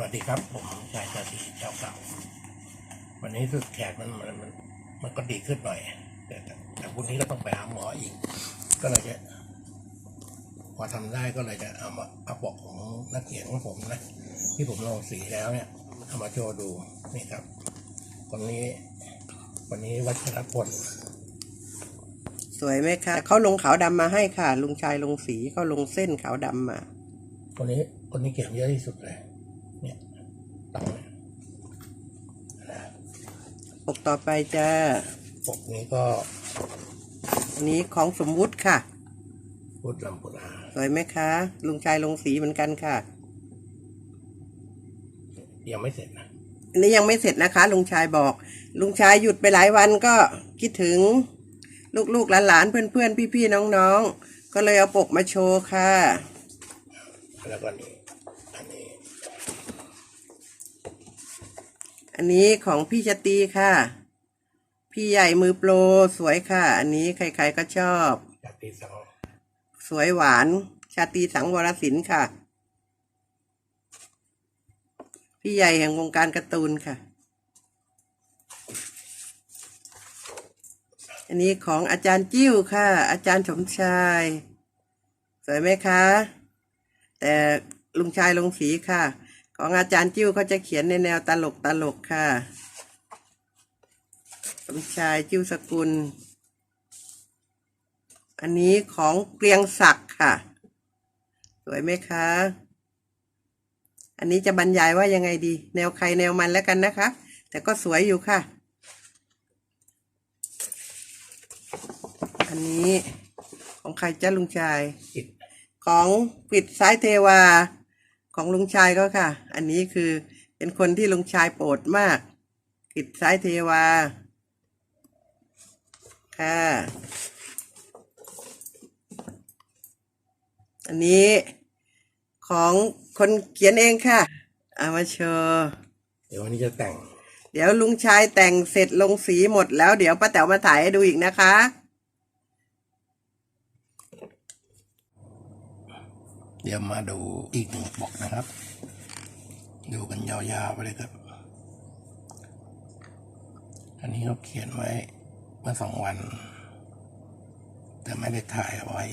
วัสดีครับผมชายชาตรีเจ้าเก่า วันนี้รู้สึกแขกมันมันมันมันก็ดีขึ้นหน่อย แต่แต่แต่พรุ่งนี้ก็ต้องไปหาหมออีก ก็เลยจะพอทำได้ก็เลยจะเอามาเอาปกของนักเขียนของผมนะที่ผมลงสีแล้วเนี่ยเอามาโชว์ดูนี่ครับคนนี้วันนี้วัชรพลสวยไหมคะเขาลงขาวดำมาให้ค่ะ ลุงชายลงสีเขาลงเส้นขาวดำมาคนนี้คนนี้เขียนเยอะที่สุดเลยเนี่ยต้องเนี่ยนะ ปกต่อไปจะปกนี้ก็อันนี้ของสมมุติค่ะ พุทธลำพุนาสวยไหมคะลุงชายลงสีเหมือนกันค่ะยังไม่เสร็จนะอันนี้ยังไม่เสร็จนะคะลุงชายบอก ลุงชายหยุดไปหลายวันก็คิดถึง ลูกๆหลานๆเพื่อนๆพี่ๆน้องๆ ก็เลยเอาปกมาโชว์ค่ะ แล้วก็นี่อันนี้ อันนี้ของพี่ชตีค่ะ พี่ใหญ่มือโปรสวยค่ะ อันนี้ใครๆก็ชอบจากตีสองสวยหวาน ชาตรีสังวรสินค่ะ พี่ใหญ่แห่งวงการการ์ตูนค่ะ อันนี้ของอาจารย์จิ้วค่ะ อาจารย์สมชาย สวยไหมคะ แต่ลุงชายลงสีค่ะ ของอาจารย์จิ้วเขาจะเขียนในแนวตลกตลกค่ะสมชายจิ้วสกุล อันนี้ของเกรียงศักดิ์ค่ะ สวยไหมคะ อันนี้จะบรรยายว่ายังไงดี แนวใครแนวมันแล้วกันนะคะ แต่ก็สวยอยู่ค่ะ อันนี้ของใครจ้าลุงชาย ของปิดซ้ายเทวา ของลุงชายก็ค่ะ อันนี้คือเป็นคนที่ลุงชายโปรดมากปิดซ้ายเทวา ค่ะ อันนี้ของคนเขียนเองค่ะ เอามาโชว์เดี๋ยววันนี้จะแต่ง เดี๋ยวลุงชายแต่งเสร็จลงสีหมดแล้วเดี๋ยวป้าแต๋วมาถ่ายให้ดูอีกนะคะ เดี๋ยวมาดูอีกหนึ่งปกนะครับ ดูกันยาวๆไปเลยครับ อันนี้เขาเขียนไว้เมื่อสองวัน แต่ไม่ได้ถ่ายเอาไว้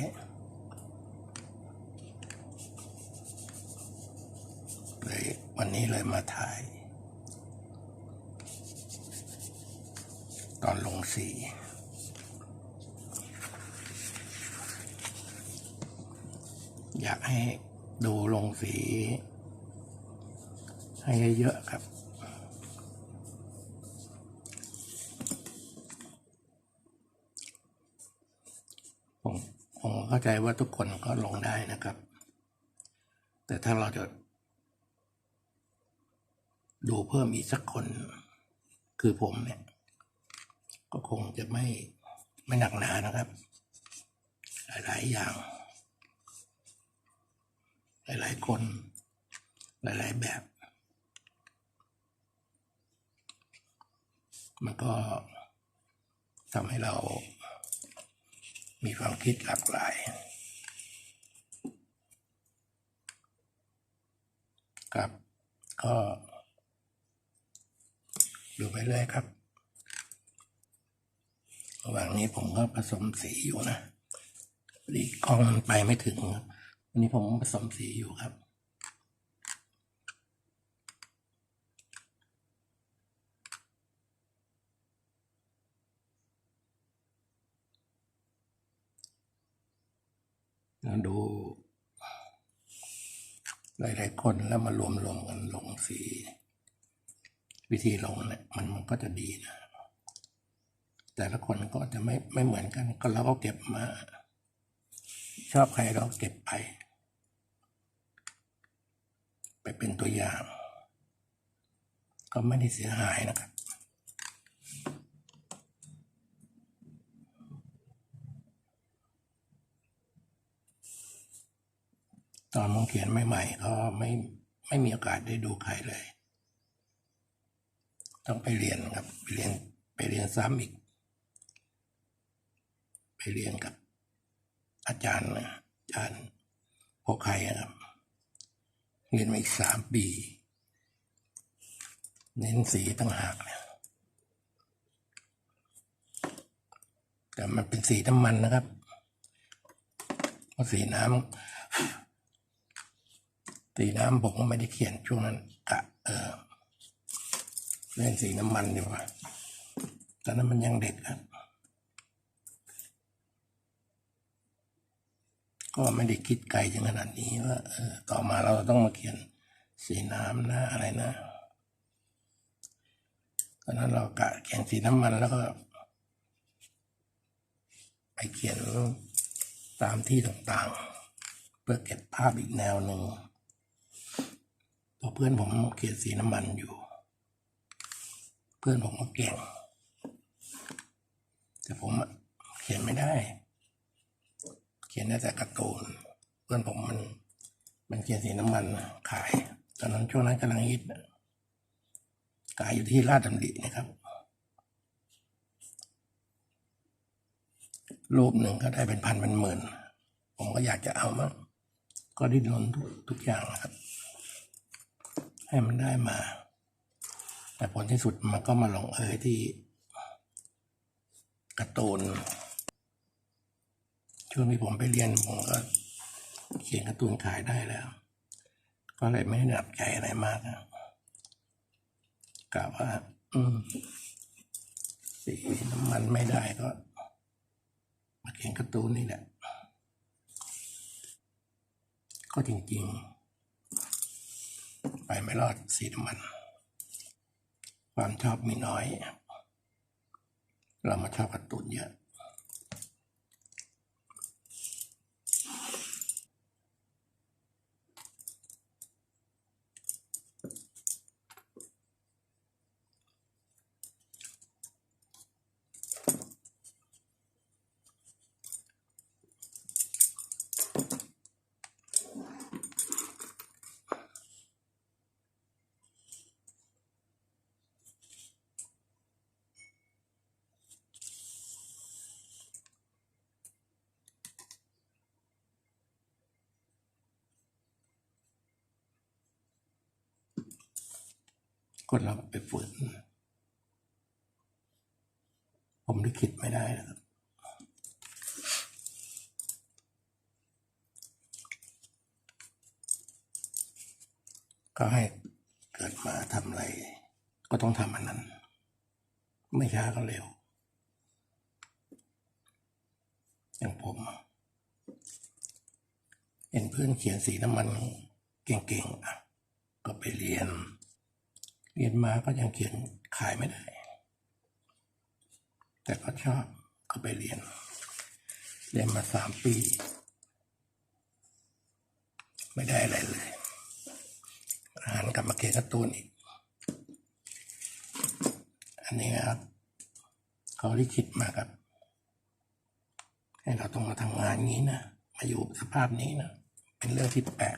เลยวันนี้เลยมาถ่าย ตอนลงสี อยากให้ดูลงสี ให้เยอะๆครับผมผมเข้าใจว่าทุกคนก็ลงได้นะครับ แต่ถ้าเราจะดูเพิ่มอีกสักคน คือผมเนี่ย ก็คงจะไม่ไม่หนักหนานะครับ หลายๆอย่าง หลาย ๆ คน หลาย ๆ แบบ มันก็ทำให้เรามีความคิดหลากหลายครับ ก็ดูไปเรื่อยครับระหว่างนี้ผมก็ผสมสีอยู่นะดีกล้องมันไปไม่ถึงครับ วันนี้ผมผสมสีอยู่ครับ ดูหลายๆคนแล้วมารวมรวมๆกันลงสี วิธีลงเนี่ยมันมันก็จะดีนะ แต่ละคนก็จะไม่ไม่เหมือนกัน ก็เราก็เก็บมา ชอบใครเราเก็บไป ไปเป็นตัวอย่าง ก็ไม่ได้เสียหายนะครับตอนผมเขียนใหม่ๆก็ไม่ไม่มีโอกาสได้ดูใครเลย ต้องไปเรียนครับไปเรียนไปเรียนซ้ำอีก ไปเรียนกับอาจารย์อาจารย์พอใครอะครับ เรียนมาอีกสามปี เน้นสีต่างหากเนี่ยแต่มันเป็นสีน้ำมันนะครับเพราะสีน้ำสีน้ำผมก็ไม่ได้เขียนช่วงนั้นกะเออเล่นสีน้ำมันดีกว่าตอนนั้นมันยังเด็กครับ ก็ไม่ได้คิดไกลถึงขนาดนี้ว่าต่อมาเราต้องมาเขียนสีน้ำนะอะไรนะตอนนั้นเรากะเขียนสีน้ำมันแล้วก็ ไปเขียนตามที่ต่างๆ เพื่อเก็บภาพอีกแนวหนึ่งเพราะเพื่อนผมเขียนสีน้ำมันอยู่ เพื่อนผมก็เก่งแต่ผมเขียนไม่ได้ ขียนได้แต่การ์ตูนเพื่อนผมมันมันเขียนสีน้ำมันขาย ตอนนั้นช่วงนั้นกำลังฮิตขายอยู่ที่ลาดดำรินะครับ รูปหนึ่งก็ได้เป็นพันเป็นหมื่น ผมก็อยากจะเอามากก็ดิ้นรนทุกทุกอย่างนะครับ ให้มันได้มา แต่ผลที่สุดมันก็มาลงเอยที่การ์ตูน ช่วงที่ผมไปเรียนผมก็เขียนการ์ตูนขายได้แล้ว ก็เลยไม่ได้หนักใจอะไรมากนะกะว่า อืมสีน้ำมันไม่ได้ก็มาเขียนการ์ตูนนี่แหละ ก็จริง ๆ ไปไม่รอดสีน้ำมัน ความชอบมีน้อย เรามาชอบการ์ตูนเยอะ นเราไปฝืนผมลิขิตไม่ได้นะครับก็ให้เกิดมาทำอะไร ก็ต้องทำอันนั้น ไม่ช้าก็เร็ว อย่างผม เห็นเพื่อนเขียนสีน้ำมันเก่งๆอะก็ไปเรียน เรียนมาก็ยังเขียนขายไม่ได้ แต่ก็ชอบก็ไปเรียน เรียนมาสามปี ไม่ได้อะไรเลยหันกลับมาเขียนการ์ตูนอีก อันนี้ครับเขาลิขิตมาครับ ให้เราต้องมาทำงานงี้นะ มาอยู่สภาพนี้นะ เป็นเรื่องที่แปลก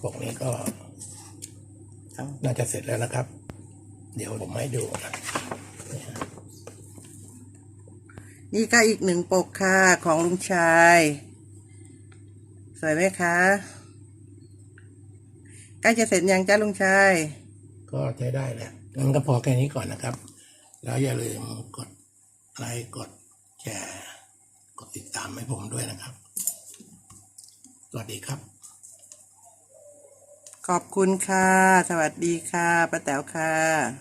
พวกนี้ก็เอาน่าจะเสร็จแล้วนะครับ เดี๋ยวผมให้ดูนะนี่ก็อีกหนึ่งปกค่ะ ของลุงชาย สวยไหมคะใกล้จะเสร็จยังจ้าลุงชาย ก็ใช้ได้แล้วงั้นก็พอแค่นี้ก่อนนะครับ แล้วอย่าลืมกดไลค์กดแชร์ กดติดตามให้ผมด้วยนะครับ สวัสดีครับ ขอบคุณค่ะ สวัสดีค่ะป้าแต๋วค่ะ